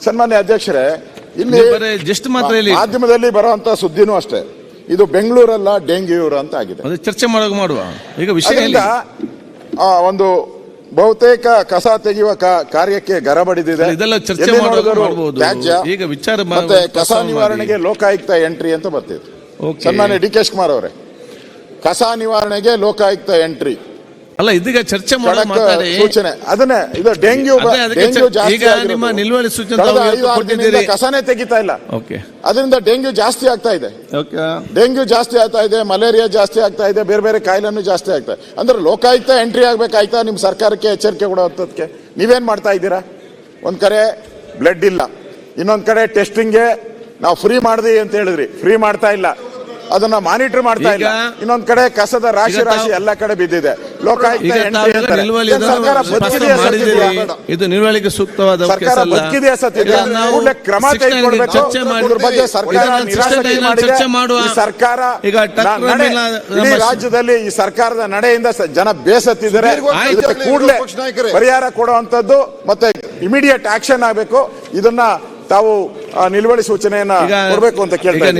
ಸನ್ಮಾನ್ಯ ಅಧ್ಯಕ್ಷರೇ ಇಲ್ಲಿ ಮಾತ್ರ ಮಾಧ್ಯಮದಲ್ಲಿ ಬರುವಂತ ಸುದ್ದಿನೂ ಅಷ್ಟೇ. ಇದು ಬೆಂಗಳೂರಲ್ಲ ಡೆಂಗ್ಯೂರ್ ಅಂತ ಆಗಿದೆ. ಅದೇ ಚರ್ಚೆ ಮಾಡುವಾಗ ಮಾಡುವ. ಈಗ ವಿಷಯ ಅದರಿಂದ ಆ, ಒಂದು ಬಹುತೇಕ ಕಸ ತೆಗೆಯುವ ಕಾ- ಕಾರ್ಯಕ್ಕೆ ಗರಬಡಿದಿದೆ. ಇದೆಲ್ಲ ಚರ್ಚೆ ಎಲ್ಲಿ ಮಾಡುವಾಗ ನೋಡಿದರೂ ಮಾಡ್ಬೋದು. ತ್ಯಾಜ್ಯ ಈಗ ವಿಚಾರ ಮಾ- ಮತ್ತೆ ಕಸ ಪ್ರಸ್ತಾವ ಮಾಡಿ. ನಿವಾರಣೆಗೆ ಲೋಕಾಯುಕ್ತ ಎಂಟ್ರಿ ಅಂತ ಬರ್ತಿದೆ Okay. ಸನ್ಮಾನ್ಯ ಡಿ ಕೆ ಶಿವಕುಮಾರ್ ಅವರೇ ಕಸ ನಿವಾರಣೆಗೆ ಲೋಕಾಯುಕ್ತ ಎಂಟ್ರಿ. ಅಲ್ಲ ಇದೀಗ ಚರ್ಚೆ ಮಾಡೋ ಮಾತಾಡಿ. ಸೂಚನೆ. ಅದನ್ನೇ ಇದು ಡೆಂಗ್ಯೂ ಡೆಂಗ್ಯೂ ಜಾಸ್ತಿ ಈಗ ನಿಮ್ಮ ನಿಲುವಳಿ ಸೂಚನೆ ತಾವು ಕೊಟ್ಟಿದ್ದೀರಿ. ಕಸನೇ ತೆಗಿತಾ ಇಲ್ಲ. ಓಕೆ. ಅದರಿಂದ ಡೆಂಗ್ಯೂ ಜಾಸ್ತಿ ಆಗ್ತಾ ಇದೆ. ಓಕೆ. ಡೆಂಗ್ಯೂ ಜಾಸ್ತಿ ಆಗ್ತಾ ಇದೆ ಮಲೇರಿಯಾ ಜಾಸ್ತಿ ಆಗ್ತಾ ಇದೆ ಬೇರೆ ಬೇರೆ ಕಾಯಿಲೆನೂ ಜಾಸ್ತಿ ಆಗ್ತಾ ಇದೆ. ಅಂದ್ರೆ ಲೋಕಾಯುಕ್ತ ಎಂಟ್ರಿ ಆಗ್ಬೇಕಾಯ್ತಾ? ನಿಮ್ಮ ಸರ್ಕಾರಕ್ಕೆ ಎಚ್ಚರಿಕೆ ಕೊಡೋದಕ್ಕೆ? ನೀವೇನ್ ಮಾಡ್ತಾ ಇದ್ದೀರಾ? ಒಂದ್ ಕಡೆ ಬ್ಲಡ್ ಇಲ್ಲ. ಇನ್ನೊಂದ್ ಕಡೆ ಟೆಸ್ಟಿಂಗ್ಗೆ ನಾವು ಫ್ರೀ ಮಾಡಿದ್ವಿ ಅಂತ ಹೇಳಿದ್ರಿ. ಫ್ರೀ ಮಾಡ್ತಾ ಇಲ್ಲ. ಅದನ್ನ ಮಾನಿಟರ್ ಮಾಡ್ತಾ ಇಲ್ಲ. ಇನ್ನೊಂದ್ ಕಡೆ ಕಸದ ರಾಶಿ ರಾಶಿ ಎಲ್ಲ ಕಡೆ ಬಿದ್ದಿದೆ? ಇದು ನಿಲುವಳಿಗೆ ಸೂಕ್ತವಾದ ಕ್ರಮ 69 ತೆಗೆದುಕೊಳ್ಬೇಕು. ಚರ್ಚೆ ಮಾಡಿ ಇದ್ರ ಬಗ್ಗೆ ಸರ್ಕಾರ ಇದನ್ನ ನಿರಾಸಕ್ತಿ 69 ಮಾಡಿದೆ. ಚರ್ಚೆ ಮಾಡುವ ಈ ಸರ್ಕಾರ ಈಗ ರಾಜ್ಯದಲ್ಲಿ ಈ ಸರ್ಕಾರದ ನಡೆಯಿಂದ ಜನ ಬೇಸತ್ತಿದ್ದಾರೆ. ಕೂಡಲೇ. ಪರಿಹಾರ ಕೊಡುವಂತದ್ದು ಮತ್ತೆ ಇಮಿಡಿಯೇಟ್ ಆಕ್ಷನ್ ಆಗಬೇಕು. ಇದನ್ನ ತಾವು ನಿಲುವಳಿ ಸೂಚನೆಯನ್ನ ಕೊಡ್ಬೇಕು ಅಂತ ಕೇಳ್ತಾರೆ